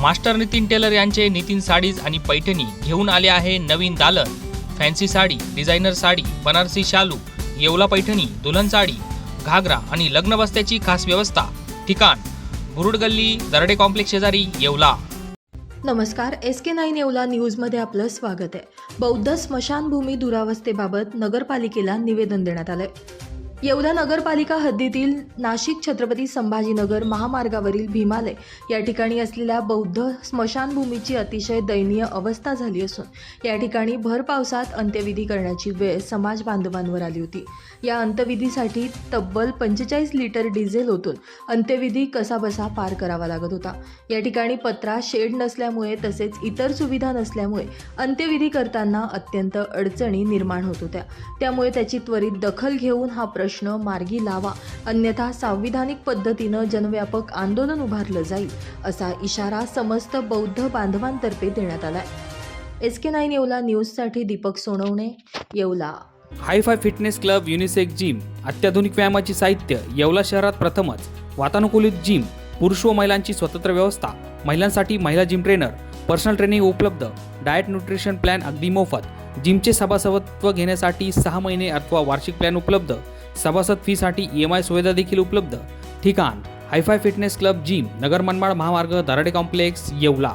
Master Nitin teller यांचे Nitin sarees आणि पैठणी घेऊन आले आहे नवीन दालन. फॅन्सी साडी डिझायनर साडी बनारसी शालू येवला पैठणी दुल्हन साडी घागरा आणि लग्न बस्त्याची खास व्यवस्था. ठिकाण बुरुड गल्ली दरडे कॉम्प्लेक्स शेजारी येवला. नमस्कार एस के नाईन येवला न्यूजमध्ये आपलं स्वागत आहे. बौद्ध स्मशानभूमी दुरावस्थेबाबत नगरपालिकेला निवेदन देण्यात आलंय. येवला नगरपालिका हद्दीतील नाशिक छत्रपती संभाजीनगर महामार्गावरील भीमालय या ठिकाणी असलेल्या बौद्ध स्मशानभूमीची अतिशय दयनीय अवस्था झाली असून या ठिकाणी भर पावसात अंत्यविधी करण्याची वेळ समाज बांधवांवर आली होती. या अंत्यविधीसाठी तब्बल पंचेचाळीस लिटर डिझेल ओतून अंत्यविधी कसाबसा पार करावा लागत होता. या ठिकाणी पत्रा शेड नसल्यामुळे तसेच इतर सुविधा नसल्यामुळे अंत्यविधी करताना अत्यंत अडचणी निर्माण होत होत्या. त्यामुळे त्याची त्वरित दखल घेऊन हा प्रश्न मार्गी लावा. अन्यथा सांविधानिक पद्धतीनं जनव्यापक आंदोलन उभारलं जाईल असा इशारा समस्त बौद्ध बांधवांतर्फे देण्यात आलाय. एस के नाईन येवला न्यूजसाठी Deepak Sonawane Yeola. Hi fi fitness club unisex gym अत्याधुनिक व्यायामाची साहित्य येवला शहरात प्रथमच. वातानुकूलित जिम पुरुष व महिलांची स्वतंत्र व्यवस्था महिलांसाठी महिला जिम ट्रेनर पर्सनल ट्रेनिंग उपलब्ध डाएट न्यूट्रिशन प्लॅन अगदी मोफत. जिमचे सभासदत्व घेण्यासाठी सहा महिने अथवा वार्षिक प्लॅन उपलब्ध. सभासद फीसाठी ई एम आय सुविधा देखील उपलब्ध. ठिकाण hi fi fitness club gym Nagar Manmad महामार्ग दराडे कॉम्प्लेक्स येवला.